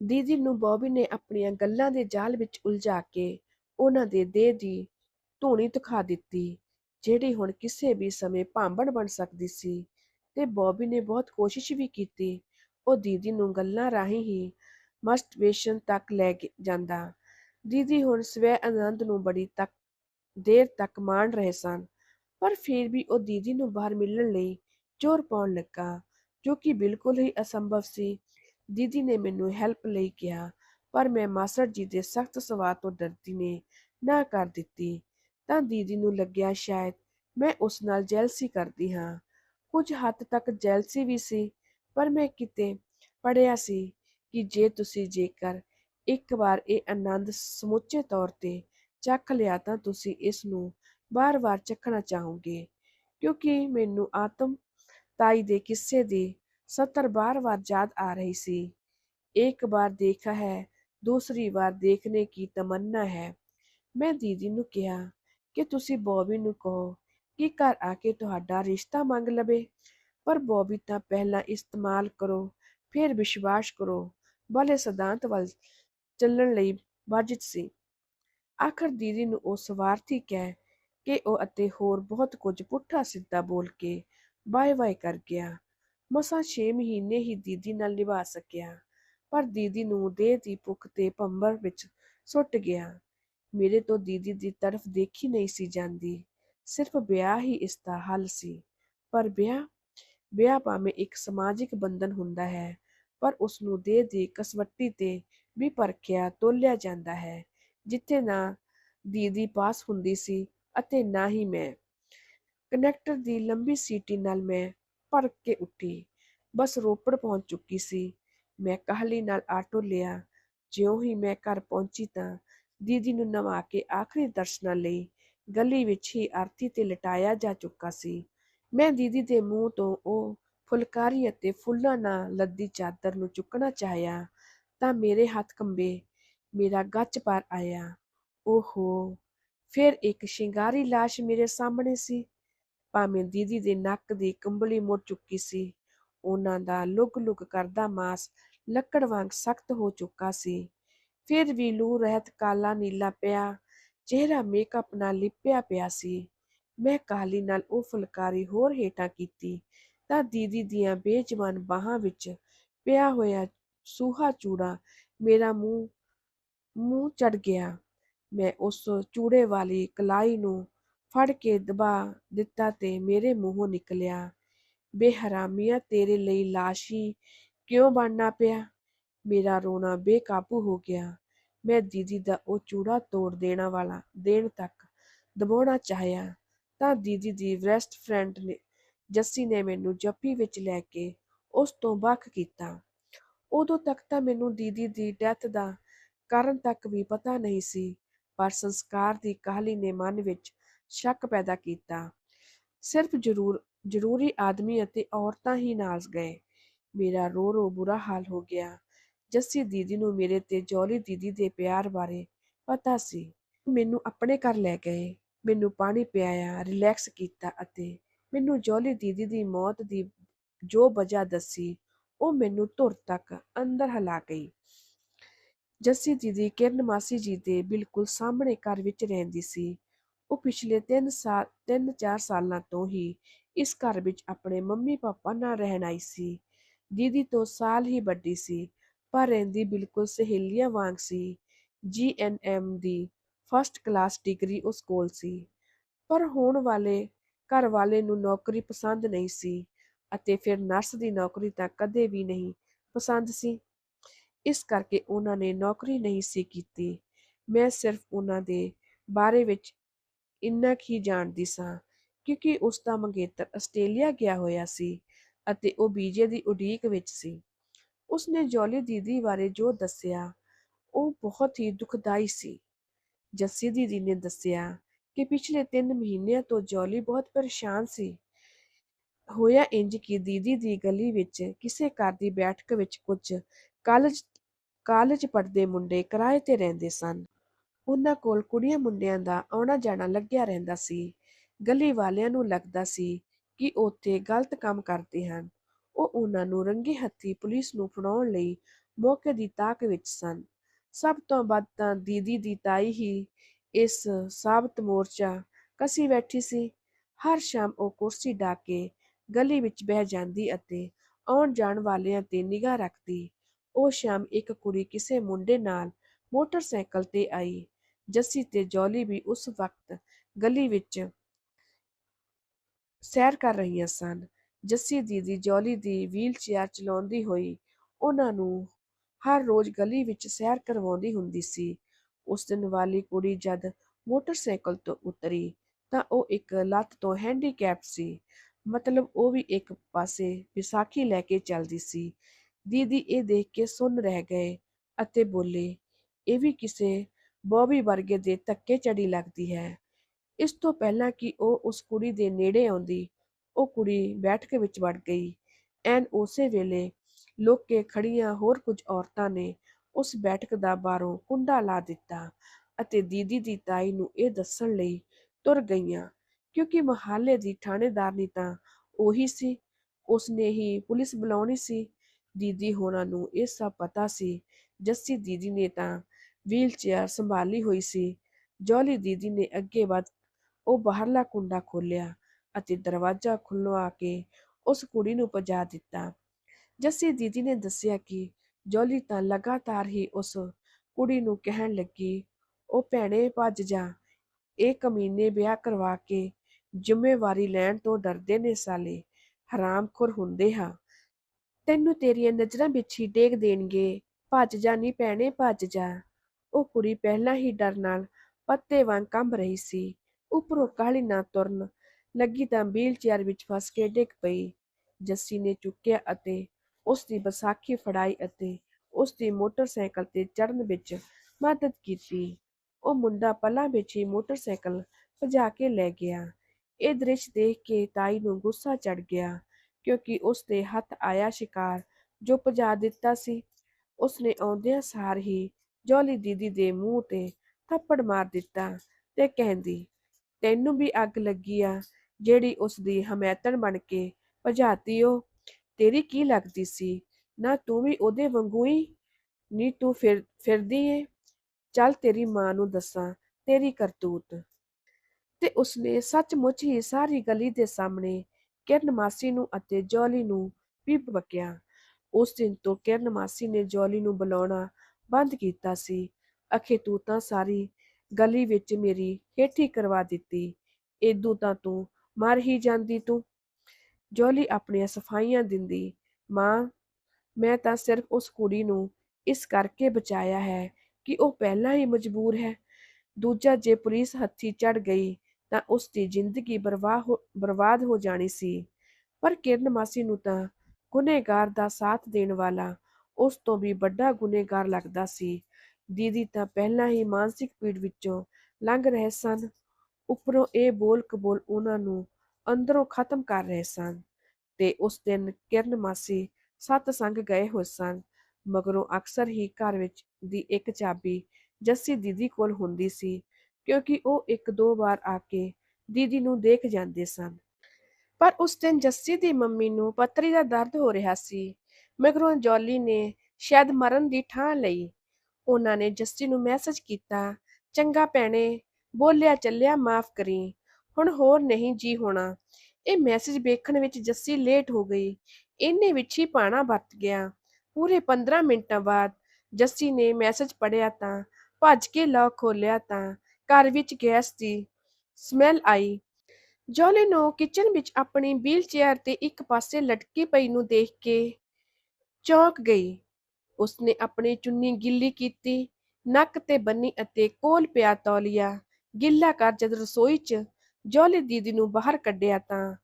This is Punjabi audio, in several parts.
ਦੀਦੀ ਨੂੰ ਬੌਬੀ ਨੇ ਆਪਣੀਆਂ ਗੱਲਾਂ ਦੇ ਜਾਲ ਵਿੱਚ ਉਲਝਾ ਕੇ ਉਹਨਾਂ ਦੇ ਦੇਹ ਦੀ ਧੂਣੀ ਦਿਖਾ ਦਿੱਤੀ, ਜਿਹੜੀ ਹੁਣ ਕਿਸੇ ਵੀ ਸਮੇਂ ਭਾਂਬੜ ਬਣ ਸਕਦੀ ਸੀ ਤੇ ਬੌਬੀ ਨੇ ਬਹੁਤ ਕੋਸ਼ਿਸ਼ ਵੀ ਕੀਤੀ, ਉਹ ਦੀਦੀ ਨੂੰ ਗੱਲਾਂ ਰਾਹੀਂ ਹੀ ਮਸਟਰਬੇਸ਼ਨ ਤੱਕ ਲੈ ਜਾਂਦਾ। ਦੀਦੀ ਹੁਣ ਸਵੈ ਆਨੰਦ ਨੂੰ ਬੜੀ ਤੱਕ, ਦੇਰ ਤੱਕ ਮਾਣ ਰਹੇ ਸਨ, ਪਰ ਫਿਰ ਵੀ ਉਹ ਦੀਦੀ ਨੂੰ ਬਾਹਰ ਮਿਲਣ ਲਈ ਜ਼ੋਰ ਪਾਉਣ ਲੱਗਾ, ਜੋ ਕਿ ਬਿਲਕੁਲ ਹੀ ਅਸੰਭਵ ਸੀ। ਦੀਦੀ ਨੇ ਮੈਨੂੰ ਹੈਲਪ ਲਈ ਕਿਹਾ, ਪਰ ਮੈਂ ਮਾਸੜ ਜੀ ਦੇ ਸਖਤ ਸੁਭਾਅ ਤੋਂ ਡਰਦੀ ਨੇ ਨਾ ਕਰ ਦਿੱਤੀ। ਤਾਂ ਦੀਦੀ ਨੂੰ ਲੱਗਿਆ ਸ਼ਾਇਦ ਮੈਂ ਉਸ ਨਾਲ ਜੈਲਸੀ ਕਰਦੀ ਹਾਂ। ਕੁਝ ਹੱਦ ਤੱਕ ਜੈਲਸੀ ਵੀ ਸੀ, ਪਰ ਮੈਂ ਕਿਤੇ ਪੜਿਆ ਸੀ ਕਿ ਜੇ ਤੁਸੀਂ ਜੇਕਰ ਇੱਕ ਵਾਰ ਇਹ ਆਨੰਦ ਸਮੁੱਚੇ ਤੌਰ ਤੇ ਚੱਖ ਲਿਆ ਤਾਂ ਤੁਸੀਂ ਇਸ ਨੂੰ ਬਾਰ-ਬਾਰ ਚੱਖਣਾ ਚਾਹੋਗੇ, ਕਿਉਂਕਿ ਮੈਨੂੰ ਆਤਮ ਤਾਈ ਦੇ ਕਿੱਸੇ ਦੀ सत्तर बार बार याद आ रही सी एक बार देखा है ਦੂਸਰੀ ਵਾਰ ਦੇਖਣੇ ਕੀ ਤਮੰਨਾ ਹੈ। ਮੈਂ ਦੀਦੀ ਨੂੰ ਕਿਹਾ, ਕਿ ਤੁਸੀਂ ਬੌਬੀ ਨੂੰ ਕਹੋ ਕਿ ਘਰ ਆ ਕੇ ਤੁਹਾਡਾ ਰਿਸ਼ਤਾ ਮੰਗ ਲਵੇ। ਪਰ ਬੌਬੀ ਤਾਂ ਪਹਿਲਾਂ ਇਸਤੇਮਾਲ ਕਰੋ, ਫਿਰ ਵਿਸ਼ਵਾਸ ਕਰੋ। ਵਾਲੇ ਸਿਧਾਂਤ ਵੱਲ ਚੱਲਣ ਲਈ ਬਾਜਿਤ ਸੀ। ਆਖਰ ਦੀਦੀ ਨੂੰ ਉਹ ਸਵਾਰਥੀ ਕਹਿ ਕਿ ਉਹ ਅਤੇ ਹੋਰ ਬਹੁਤ ਕੁਝ ਪੁੱਠਾ ਸਿੱਧਾ ਬੋਲ ਕੇ ਬਾਏ ਬਾਏ ਕਰ ਗਿਆ। ਮਸਾਂ 6 ਮਹੀਨੇ ਹੀ ਦੀਦੀ ਨਾਲ ਨਿਭਾ ਸਕਿਆ, ਪਰ ਦੀਦੀ ਨੂੰ ਦੇਹ ਦੀ ਭੁੱਖ ਤੇ ਭੰਬਰ ਵਿੱਚ ਸੁੱਟ ਗਿਆ। ਮੇਰੇ ਤੋਂ ਦੀਦੀ ਦੀ ਤਰਫ ਦੇਖੀ ਨਹੀਂ ਸੀ ਜਾਂਦੀ, ਸਿਰਫ ਵਿਆਹ ਹੀ ਇਸ ਦਾ ਹੱਲ ਸੀ। ਪਰ ਵਿਆਹ ਵਿਆਹ ਭਾਵੇਂ ਇੱਕ ਸਮਾਜਿਕ ਬੰਧਨ ਹੁੰਦਾ ਹੈ, ਪਰ ਉਸ ਨੂੰ ਦੇਹ ਦੀ ਕਸਵੱਟੀ ਤੇ ਵੀ ਪਰਖਿਆ ਤੋਲਿਆ ਜਾਂਦਾ ਹੈ, ਜਿੱਥੇ ਨਾ ਦੀਦੀ ਪਾਸ ਹੁੰਦੀ ਸੀ ਅਤੇ ਨਾ ਹੀ ਮੈਂ। ਕਨੈਕਟਰ ਦੀ ਲੰਬੀ ਸੀਟੀ ਨਾਲ ਮੈਂ ਭੜਕ ਕੇ ਉੱਠੀ। ਬਸ ਰੋਪੜ ਪਹੁੰਚ ਚੁੱਕੀ ਸੀ। ਮੈਂ ਕਾਹਲੀ ਨਾਲ ਆਟੋ ਲਿਆ। ਜਿਉਂ ਹੀ ਮੈਂ ਘਰ ਪਹੁੰਚੀ ਤਾਂ ਦੀਦੀ ਨੂੰ ਨਵਾ ਕੇ ਆਖਰੀ ਦਰਸ਼ਨਾਂ ਲਈ ਗਲੀ ਵਿੱਚ ਹੀ ਆਰਤੀ ਤੇ ਲਟਾਇਆ ਜਾ ਚੁੱਕਾ ਸੀ। ਮੈਂ ਦੀਦੀ ਦੇ ਮੂੰਹ ਤੋਂ ਉਹ ਫੁਲਕਾਰੀ ਅਤੇ ਫੁੱਲਾਂ ਨਾਲ ਲੱਦੀ ਚਾਦਰ ਨੂੰ ਚੁੱਕਣਾ ਚਾਹਿਆ ਤਾਂ ਮੇਰੇ ਹੱਥ ਕੰਬੇ। ਮੇਰਾ ਗੱਚ ਪਰ ਆਇਆ। ਓਹੋ, ਫਿਰ ਇੱਕ ਸ਼ਿੰਗਾਰੀ ਲਾਸ਼ ਮੇਰੇ ਸਾਹਮਣੇ ਸੀ। ਭਾਵੇਂ ਦੀਦੀ ਦੇ ਨੱਕ ਦੀ ਕੰਬਲੀ ਮੁੜ ਚੁੱਕੀ ਸੀ, ਉਹਨਾਂ ਦਾ ਲੁਕ-ਲੁਕ ਕਰਦਾ ਮਾਸ ਲੱਕੜ ਵਾਂਗ ਸਖਤ ਹੋ ਚੁੱਕਾ ਸੀ। ਫਿਰ ਵੀ ਲੂ ਰਹਿਤ ਕਾਲਾ ਨੀਲਾ ਪਿਆ, ਚਿਹਰਾ ਮੇਕਅਪ ਨਾਲ ਲਿਪਿਆ ਪਿਆ ਸੀ। ਮੈਂ ਕਾਲੀ ਨਾਲ ਉਹ ਫੁਲਕਾਰੀ ਹੋਰ ਹੇਠਾਂ ਕੀਤੀ ਤਾਂ ਦੀਦੀ ਦੀਆਂ ਬੇਜਵਾਨ ਬਾਹਾਂ ਵਿੱਚ ਪਿਆ ਹੋਇਆ ਸੂਹਾ ਚੂੜਾ ਮੇਰਾ ਮੂੰਹ ਮੂੰਹ ਚੜ ਗਿਆ। ਮੈਂ ਉਸ ਚੂੜੇ ਵਾਲੀ ਕਲਾਈ ਨੂੰ ਫੜ ਕੇ ਦਬਾ ਦਿੱਤਾ ਤੇ ਮੇਰੇ ਮੂੰਹੋਂ ਨਿਕਲਿਆ, ਬੇਹਰਾਮੀਆ ਤੇਰੇ ਲਈ ਲਾਸ਼ੀ ਕਿਉਂ ਬਣਨਾ ਪਿਆ? ਮੇਰਾ ਰੋਣਾ ਬੇਕਾਬੂ ਹੋ ਗਿਆ। ਮੈਂ ਦੀਦੀ ਦਾ ਉਹ ਚੂੜਾ ਤੋੜ ਦੇਣਾ ਵਾਲਾ, ਦੇਣ ਤੱਕ ਦਬਾਉਣਾ ਚਾਹਿਆ, ਤਾਂ ਦੀਦੀ ਦੀ ਬੈਸਟ ਫਰੈਂਡ ਨੇ, ਜੱਸੀ ਨੇ ਮੈਨੂੰ ਜੱਫੀ ਵਿੱਚ ਲੈ ਕੇ ਉਸ ਤੋਂ ਵੱਖ ਕੀਤਾ। ਉਦੋਂ ਤੱਕ ਤਾਂ ਮੈਨੂੰ ਦੀਦੀ ਦੀ ਡੈਥ ਦਾ ਕਾਰਨ ਤੱਕ ਵੀ ਪਤਾ ਨਹੀਂ ਸੀ, ਪਰ ਸੰਸਕਾਰ ਦੀ ਕਾਹਲੀ ਨੇ ਮਨ ਵਿੱਚ ਸ਼ੱਕ ਪੈਦਾ ਕੀਤਾ। ਸਿਰਫ ਜ਼ਰੂਰ, ਜ਼ਰੂਰੀ ਆਦਮੀ ਅਤੇ ਔਰਤਾਂ ਹੀ ਨਾਲ ਗਏ। ਮੇਰਾ ਰੋ ਰੋ ਬੁਰਾ ਹਾਲ ਹੋ ਗਿਆ। ਜੱਸੀ ਦੀਦੀ ਨੂੰ ਮੇਰੇ ਤੇ ਜੌਲੀ ਦੀਦੀ ਦੇ ਪਿਆਰ ਬਾਰੇ ਪਤਾ ਸੀ। ਮੈਨੂੰ ਆਪਣੇ ਘਰ ਲੈ ਗਏ। ਮੈਨੂੰ ਪਾਣੀ ਪਿਆਇਆ, ਰਿਲੈਕਸ ਕੀਤਾ ਅਤੇ ਮੈਨੂੰ ਜੌਲੀ ਦੀਦੀ ਦੀ ਮੌਤ ਦੀ ਜੋ ਵਜ੍ਹਾ ਦੱਸੀ, ਉਹ ਮੈਨੂੰ ਧੁਰ ਤੱਕ ਅੰਦਰ ਹਿਲਾ ਗਈ। ਜੱਸੀ ਦੀਦੀ ਕਿਰਨ ਮਾਸੀ ਜੀ ਦੇ ਬਿਲਕੁਲ ਸਾਹਮਣੇ ਘਰ ਵਿੱਚ ਰਹਿੰਦੀ ਸੀ। ਉਹ ਪਿਛਲੇ 3 ਸਾਲ 3-4 ਸਾਲਾਂ ਤੋਂ ਹੀ ਇਸ ਘਰ ਵਿੱਚ ਆਪਣੇ ਮੰਮੀ ਪਾਪਾ ਨਾਲ ਰਹਿਣ ਆਈ ਸੀ। ਦੀਦੀ ਤੋਂ ਸਾਲ ਹੀ ਵੱਡੀ ਸੀ, ਪਰ ਰਹਿੰਦੀ ਬਿਲਕੁਲ ਸਹੇਲੀਆਂ ਵਾਂਗ ਸੀ। ਜੀਐਨਐਮ ਦੀ ਫਸਟ ਕਲਾਸ ਡਿਗਰੀ ਉਸ ਕੋਲ ਸੀ, ਪਰ ਹੋਣ ਵਾਲੇ ਘਰ ਵਾਲੇ ਨੂੰ ਨੌਕਰੀ ਪਸੰਦ ਨਹੀਂ ਸੀ ਅਤੇ ਫਿਰ ਨਰਸ ਦੀ ਨੌਕਰੀ ਤਾਂ ਕਦੇ ਵੀ ਨਹੀਂ ਪਸੰਦ ਸੀ। ਇਸ ਕਰਕੇ ਉਹਨਾਂ ਨੇ ਨੌਕਰੀ ਨਹੀਂ ਸੀ ਕੀਤੀ। ਮੈਂ ਸਿਰਫ ਉਹਨਾਂ ਦੇ ਬਾਰੇ ਵਿੱਚ ਇੰਨਾ ਕੀ ਜਾਣਦੀ ਸਾਂ, ਕਿਉਂਕਿ ਉਸ ਦਾ ਮੰਗੇਤਰ ਆਸਟ੍ਰੇਲੀਆ ਗਿਆ ਹੋਇਆ ਸੀ ਅਤੇ ਉਹ ਬੀਜੇ ਦੀ ਉਡੀਕ ਵਿੱਚ ਸੀ। ਉਸਨੇ ਜੋਲੀ ਦੀਦੀ ਬਾਰੇ ਜੋ ਦੱਸਿਆ, ਉਹ ਬਹੁਤ ਹੀ ਦੁਖਦਾਈ ਸੀ। ਜੱਸੀ ਦੀਦੀ ਨੇ ਦੱਸਿਆ ਕਿ ਪਿਛਲੇ 3 ਮਹੀਨਿਆਂ ਤੋਂ ਜੋਲੀ ਬਹੁਤ ਪਰੇਸ਼ਾਨ ਸੀ। ਹੋਇਆ ਇੰਜ ਕਿ ਦੀਦੀ ਦੀ ਗਲੀ ਵਿੱਚ ਕਿਸੇ ਘਰ ਦੀ ਬੈਠਕ ਵਿੱਚ ਕੁਝ ਕਾਲਜ ਕਾਲਜ ਪੜ੍ਹਦੇ ਮੁੰਡੇ ਕਿਰਾਏ ਤੇ ਰਹਿੰਦੇ ਸਨ। ਉਹਨਾਂ ਕੋਲ ਕੁੜੀਆਂ ਮੁੰਡਿਆਂ ਦਾ ਆਉਣਾ ਜਾਣਾ ਲੱਗਿਆ ਰਹਿੰਦਾ ਸੀ ਗਲੀ ਵਾਲਿਆਂ ਨੂੰ ਲੱਗਦਾ ਸੀ ਕਿ ਉੱਥੇ ਗਲਤ ਕੰਮ ਕਰਦੇ ਹਨ ਉਹ ਉਹਨਾਂ ਨੂੰ ਰੰਗੇ ਹੱਥੀ ਪੁਲਿਸ ਨੂੰ ਫੜਾਉਣ ਲਈ ਮੌਕੇ ਦੀ ਤਾਕ ਵਿੱਚ ਸਨ। ਸਭ ਤੋਂ ਵੱਧ ਤਾਂ ਦੀਦੀ ਦੀ ਤਾਈ ਹੀ ਇਸ ਸਾਬਤ ਮੋਰਚਾ ਕਸੀ ਬੈਠੀ ਸੀ। ਹਰ ਸ਼ਾਮ ਉਹ ਕੁਰਸੀ ਢਾਹ ਕੇ ਗਲੀ ਵਿੱਚ ਬਹਿ ਜਾਂਦੀ ਅਤੇ ਆਉਣ ਜਾਣ ਵਾਲਿਆਂ ਤੇ ਨਿਗਾਹ ਰੱਖਦੀ। ਉਹ ਸ਼ਾਮ ਇੱਕ ਕੁੜੀ ਕਿਸੇ ਮੁੰਡੇ ਨਾਲ ਮੋਟਰਸਾਈਕਲ ਤੇ ਆਈ। ਜੱਸੀ ਤੇ ਜੌਲੀ ਵੀ ਉਸ ਵਕਤ ਗਲੀ ਵਿੱਚ ਸੈਰ ਕਰ ਰਹੀਆਂ ਸਨ। ਜੱਸੀ ਦੀਦੀ ਜੌਲੀ ਦੀ ਵੀਲ-ਚੇਅਰ ਚਲਾਉਂਦੀ ਹੋਈ ਉਹਨਾਂ ਨੂੰ ਹਰ ਰੋਜ਼ ਗਲੀ ਵਿੱਚ ਸੈਰ ਕਰਵਾਉਂਦੀ ਹੁੰਦੀ ਸੀ। ਉਸ ਦਿਨ ਵਾਲੀ ਕੁੜੀ ਜਦ ਮੋਟਰਸਾਈਕਲ ਤੋਂ ਉਤਰੀ ਤਾਂ ਉਹ ਇੱਕ ਲੱਤ ਤੋਂ ਹੈਂਡੀਕੈਪ ਸੀ, ਮਤਲਬ ਉਹ ਵੀ ਇੱਕ ਪਾਸੇ ਵਿਸਾਖੀ ਲੈ ਕੇ ਚੱਲਦੀ ਸੀ। ਦੀਦੀ ਇਹ ਦੇਖ ਕੇ ਸੁੰਨ ਰਹਿ ਗਏ ਅਤੇ ਬੋਲੇ, "ਇਹ ਵੀ ਕਿਸੇ ਬੌਬੀ ਵਰਗੇ ਦੇ ਧੱਕੇ ਚੜੀ ਲੱਗਦੀ ਹੈ।" ਇਸ ਤੋਂ ਪਹਿਲਾਂ ਕਿ ਉਹ ਉਸ ਕੁੜੀ ਦੇ ਨੇੜੇ ਆਉਂਦੀ, ਉਹ ਕੁੜੀ ਬੈਠਕ ਵਿੱਚ ਵੜ ਗਈ। ਐਨ ਉਸੇ ਵੇਲੇ ਲੁਕ ਖੜੀਆਂ ਹੋਰ ਕੁਝ ਔਰਤਾਂ ਨੇ ਉਸ ਬੈਠਕ ਦਾ ਬਾਹਰੋਂ ਕੁੰਡਾ ਲਾ ਦਿੱਤਾ ਅਤੇ ਦੀਦੀ ਦੀ ਤਾਈ ਨੂੰ ਇਹ ਦੱਸਣ ਲਈ ਤੁਰ ਗਈਆਂ, ਕਿਉਂਕਿ ਮੁਹੱਲੇ ਦੀ ਥਾਣੇਦਾਰਨੀ ਤਾਂ ਉਹੀ ਸੀ, ਉਸਨੇ ਹੀ ਪੁਲਿਸ ਬੁਲਾਉਣੀ ਸੀ। ਦੀਦੀ ਹੋਰਾਂ ਨੂੰ ਇਹ ਸਭ ਪਤਾ ਸੀ। ਜੱਸੀ ਦੀਦੀ ਨੇ ਤਾਂ ਵੀਲ-ਚੇਅਰ ਸੰਭਾਲੀ ਹੋਈ ਸੀ। ਜੌਲੀ ਦੀਦੀ ਨੇ ਅੱਗੇ ਵੱਧ ਉਹ ਬਾਹਰਲਾ ਕੁੰਡਾ ਖੋਲ੍ਹਿਆ ਅਤੇ ਦਰਵਾਜ਼ਾ ਖੁੱਲ੍ਹਵਾ ਕੇ ਉਸ ਕੁੜੀ ਨੂੰ ਭਜਾ ਦਿੱਤਾ। ਜੱਸੀ ਦੀਦੀ ਨੇ ਦੱਸਿਆ ਕਿ ਜੌਲੀ ਤਾਂ ਲਗਾਤਾਰ ਹੀ ਉਸ ਕੁੜੀ ਨੂੰ ਕਹਿਣ ਲੱਗੀ, "ਓ ਭੈਣੇ ਭੱਜ ਜਾ, ਇਹ ਕਮੀਨੇ ਵਿਆਹ ਕਰਵਾ ਕੇ ਜ਼ਿੰਮੇਵਾਰੀ ਲੈਣ ਤੋਂ ਡਰਦੇ ਨੇ ਸਾਲੇ, ਹਰਾਮਖੋਰ ਹੁੰਦੇ ਹਾਂ ਤੈਨੂੰ ਤੇਰੀਆਂ ਨਜ਼ਰਾਂ ਵਿੱਚ ਹੀ ਡੇਗ ਦੇਣਗੇ, ਭੱਜ ਜਾ ਨਹੀਂ ਭੈਣੇ ਭੱਜ ਜਾ।" ਉਹ ਕੁੜੀ ਪਹਿਲਾਂ ਹੀ ਡਰ ਨਾਲ ਪੱਤੇ ਵਾਂਗ ਕੰਬ ਰਹੀ ਸੀ, ਉੱਪਰੋਂ ਕਾਹਲੀ ਨਾਲ ਤੁਰਨ ਲੱਗੀ ਤਾਂ ਵੀਲ-ਚੇਅਰ ਵਿੱਚ ਫਸ ਕੇ ਡਿੱਗ ਪਈ। ਜੱਸੀ ਨੇ ਚੁੱਕਿਆ ਅਤੇ ਉਸਦੀ ਵਿਸਾਖੀ ਫੜਾਈ ਅਤੇ ਉਸਦੀ ਮੋਟਰਸਾਈਕਲ ਤੇ ਚੜ੍ਹਨ ਵਿੱਚ ਮਦਦ ਕੀਤੀ। ਉਹ ਮੁੰਡਾ ਪਲਾਂ ਵਿੱਚ ਹੀ ਮੋਟਰਸਾਈਕਲ ਭਜਾ ਕੇ ਲੈ ਗਿਆ। ਇਹ ਦ੍ਰਿਸ਼ ਦੇਖ ਕੇ ਤਾਈ ਨੂੰ ਗੁੱਸਾ ਚੜ ਗਿਆ, ਕਿਉਂਕਿ ਉਸਦੇ ਹੱਥ ਆਇਆ ਸ਼ਿਕਾਰ ਜੋ ਭਜਾ ਦਿੱਤਾ ਸੀ। ਉਸਨੇ ਆਉਂਦਿਆਂ ਸਾਰ ਹੀ ਜੌਲੀ ਦੀਦੀ ਦੇ ਮੂੰਹ ਤੇ ਥੱਪੜ ਮਾਰ ਦਿੱਤਾ ਤੇ ਕਹਿੰਦੀ, "ਤੈਨੂੰ ਵੀ ਅੱਗ ਲੱਗੀ ਆ ਜਿਹੜੀ ਉਸਦੀ ਹਮੈਤਣ ਬਣ ਕੇ ਭਜਾਤੀ ਓ, ਤੇਰੀ ਕੀ ਲੱਗਦੀ ਸੀ, ਨਾ ਤੂੰ ਵੀ ਉਹਦੇ ਵਾਂਗੂੰ ਈ ਨੀ ਤੁਰੀ ਫਿਰਦੀ ਏਂ, ਚੱਲ ਤੇਰੀ ਮਾਂ ਨੂੰ ਦੱਸਾਂ ਤੇਰੀ ਕਰਤੂਤ।" ਤੇ ਉਸਨੇ ਸੱਚਮੁੱਚ ਹੀ ਸਾਰੀ ਗਲੀ ਦੇ ਸਾਹਮਣੇ ਕਿਰਨ ਮਾਸੀ ਨੂੰ ਅਤੇ ਜੌਲੀ ਨੂੰ ਵੀ ਬਕਿਆ। ਉਸ ਦਿਨ ਤੋਂ ਕਿਰਨ ਮਾਸੀ ਨੇ ਜੌਲੀ ਨੂੰ ਬੁਲਾਉਣਾ ਬੰਦ ਕੀਤਾ ਸੀ। "ਅਖੇ ਤੂੰ ਤਾਂ ਸਾਰੀ ਗਲੀ ਵਿੱਚ ਮੇਰੀ ਹੇਠੀ ਕਰਵਾ ਦਿੱਤੀ, ਏਦੂ ਤਾਂ ਤੂੰ ਮਰ ਹੀ ਜਾਂਦੀ ਤੂੰ।" ਜੌਲੀ ਆਪਣੀਆਂ ਸਫ਼ਾਈਆਂ ਦਿੰਦੀ, "ਮਾਂ, ਮੈਂ ਤਾਂ ਸਿਰਫ਼ ਉਸ ਕੁੜੀ ਨੂੰ ਇਸ ਕਰਕੇ ਬਚਾਇਆ ਹੈ ਕਿ ਉਹ ਪਹਿਲਾਂ ਹੀ ਮਜਬੂਰ ਹੈ, ਦੂਜਾ ਜੇ ਪੁਲਿਸ ਹੱਥੀਂ ਚੜ ਗਈ ਤਾਂ ਉਸਦੀ ਜ਼ਿੰਦਗੀ ਬਰਬਾਦ ਹੋ ਜਾਣੀ ਸੀ।" ਪਰ ਕਿਰਨ ਮਾਸੀ ਨੂੰ ਤਾਂ ਗੁਨੇਗਾਰ ਦਾ ਸਾਥ ਦੇਣ ਵਾਲਾ ਉਸ ਤੋਂ ਵੀ ਵੱਡਾ ਗੁਨੇਗਾਰ ਲੱਗਦਾ ਸੀ। ਦੀਦੀ ਤਾਂ ਪਹਿਲਾਂ ਹੀ ਮਾਨਸਿਕ ਪੀੜ ਵਿੱਚੋਂ ਲੰਘ ਰਹੇ ਸਨ, ਉੱਪਰੋਂ ਇਹ ਬੋਲ-ਕਬੋਲ ਉਹਨਾਂ ਨੂੰ ਅੰਦਰੋਂ ਖ਼ਤਮ ਕਰ ਰਹੇ ਸਨ। ਤੇ ਉਸ ਦਿਨ ਕਿਰਨ ਮਾਸੀ ਸਤਸੰਗ ਗਏ ਹੋਏ ਸਨ। ਮਗਰੋਂ ਅਕਸਰ ਹੀ ਘਰ ਵਿੱਚ ਦੀ ਇੱਕ ਚਾਬੀ ਜੱਸੀ ਦੀਦੀ ਕੋਲ ਹੁੰਦੀ ਸੀ, ਕਿਉਂਕਿ ਉਹ ਇੱਕ-ਦੋ ਵਾਰ ਆ ਕੇ ਦੀਦੀ ਨੂੰ ਦੇਖ ਜਾਂਦੇ ਸਨ। ਪਰ ਉਸ ਦਿਨ ਜੱਸੀ ਦੀ ਮੰਮੀ ਨੂੰ ਪੱਥਰੀ ਦਾ ਦਰਦ ਹੋ ਰਿਹਾ ਸੀ। ਮਗਰੋਂ ਜੌਲੀ ਨੇ ਸ਼ਾਇਦ ਮਰਨ ਦੀ ਠਾਣ ਲਈ। ਉਹਨਾਂ ਨੇ ਜੱਸੀ ਨੂੰ ਮੈਸੇਜ ਕੀਤਾ, "ਚੰਗਾ ਭੈਣੇ, ਬੋਲਿਆ ਚੱਲਿਆ ਮਾਫ਼ ਕਰੀ ਹੁਣ ਹੋਰ ਨਹੀਂ ਜੀ ਹੋਣਾ।" ਇਹ ਮੈਸੇਜ ਵੇਖਣ ਵਿੱਚ ਜੱਸੀ ਲੇਟ ਹੋ ਗਈ। ਇੰਨੇ ਵਿੱਚ ਹੀ ਭਾਣਾ ਵਰਤ ਗਿਆ। ਪੂਰੇ ਪੰਦਰਾਂ ਮਿੰਟਾਂ ਬਾਅਦ ਜੱਸੀ ਨੇ ਮੈਸੇਜ ਪੜ੍ਹਿਆ ਤਾਂ ਭੱਜ ਕੇ ਲਾਕ ਖੋਲਿਆ ਤਾਂ ਘਰ ਵਿੱਚ ਗੈਸ ਦੀ ਸਮੈਲ ਆਈ। ਜੋਲੀ ਨੂੰ ਕਿਚਨ ਵਿੱਚ ਆਪਣੀ ਵੀਲ-ਚੇਅਰ ਤੇ ਇੱਕ ਪਾਸੇ ਲਟਕੀ ਪਈ ਨੂੰ ਦੇਖ ਕੇ ਚੌਂਕ ਗਈ। ਉਸਨੇ ਆਪਣੀ ਚੁੰਨੀ ਗਿੱਲੀ ਕੀਤੀ, ਨੱਕ ਤੇ ਬੰਨੀ ਅਤੇ ਕੋਲ ਪਿਆ ਤੌਲੀਆ ਗਿੱਲਾ ਕਰ ਜਦ ਰਸੋਈ 'ਚ ਜੌਲੀ ਦੀਦੀ ਨੂੰ ਬਾਹਰ ਕੱਢਿਆ ਤਾਂ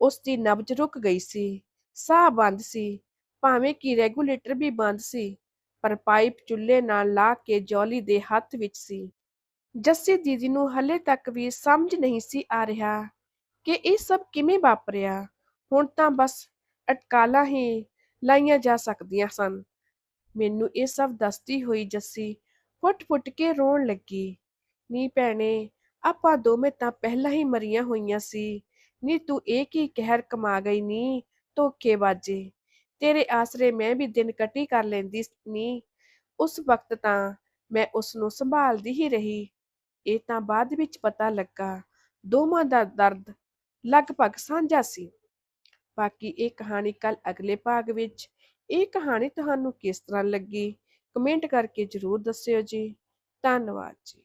ਉਸਦੀ ਨਬਜ਼ ਰੁਕ ਗਈ ਸੀ, ਸਾਹ ਬੰਦ ਸੀ, ਭਾਵੇਂ ਕਿ ਰੈਗੂਲੇਟਰ ਵੀ ਬੰਦ ਸੀ, ਪਰ ਪਾਈਪ ਚੁੱਲ੍ਹੇ ਨਾਲ ਲਾ ਕੇ ਜੌਲੀ ਦੇ ਹੱਥ ਵਿੱਚ ਸੀ। ਜੱਸੀ ਦੀਦੀ ਨੂੰ ਹਾਲੇ ਤੱਕ ਵੀ ਸਮਝ ਨਹੀਂ ਸੀ ਆ ਰਿਹਾ ਕਿ ਇਹ ਸਭ ਕਿਵੇਂ ਵਾਪਰਿਆ। ਹੁਣ ਤਾਂ ਬਸ ਅਟਕਾਲਾਂ ਹੀ ਲਾਈਆਂ ਜਾ ਸਕਦੀਆਂ ਸਨ। ਮੈਨੂੰ ਇਹ ਸਭ ਦੱਸਦੀ ਹੋਈ ਜੱਸੀ ਫੁੱਟ-ਫੁੱਟ ਕੇ ਰੋਣ ਲੱਗੀ, "ਨੀ ਭੈਣੇ, ਆਪਾਂ ਦੋਵੇਂ ਤਾਂ ਪਹਿਲਾਂ ਹੀ ਮਰੀਆਂ ਹੋਈਆਂ ਸੀ। ਨੀ ਤੂੰ ਇਹ ਕੀ ਕਹਿਰ ਕਮਾ ਗਈ ਨੀ ਧੋਖੇਬਾਜ਼ੇ।" ਤੇਰੇ ਆਸਰੇ ਮੈਂ ਵੀ ਦਿਨ ਕੱਟੀ ਕਰ ਲੈਂਦੀ ਨੀ ਉਸ ਵਕਤ ਤਾਂ ਮੈਂ ਉਸ ਨੂੰ ਸੰਭਾਲਦੀ ਹੀ ਰਹੀ ਇਹ ਤਾਂ ਬਾਅਦ ਵਿੱਚ ਪਤਾ ਲੱਗਾ ਦੋਵਾਂ ਦਾ ਦਰਦ ਲਗਭਗ ਸਾਂਝਾ ਸੀ ਬਾਕੀ ਇਹ ਕਹਾਣੀ ਕੱਲ ਅਗਲੇ ਭਾਗ ਵਿੱਚ। ਇਹ ਕਹਾਣੀ ਤੁਹਾਨੂੰ ਕਿਸ ਤਰ੍ਹਾਂ ਲੱਗੀ? ਕਮੈਂਟ ਕਰਕੇ ਜਰੂਰ ਦੱਸਿਓ ਜੀ। ਧੰਨਵਾਦ ਜੀ।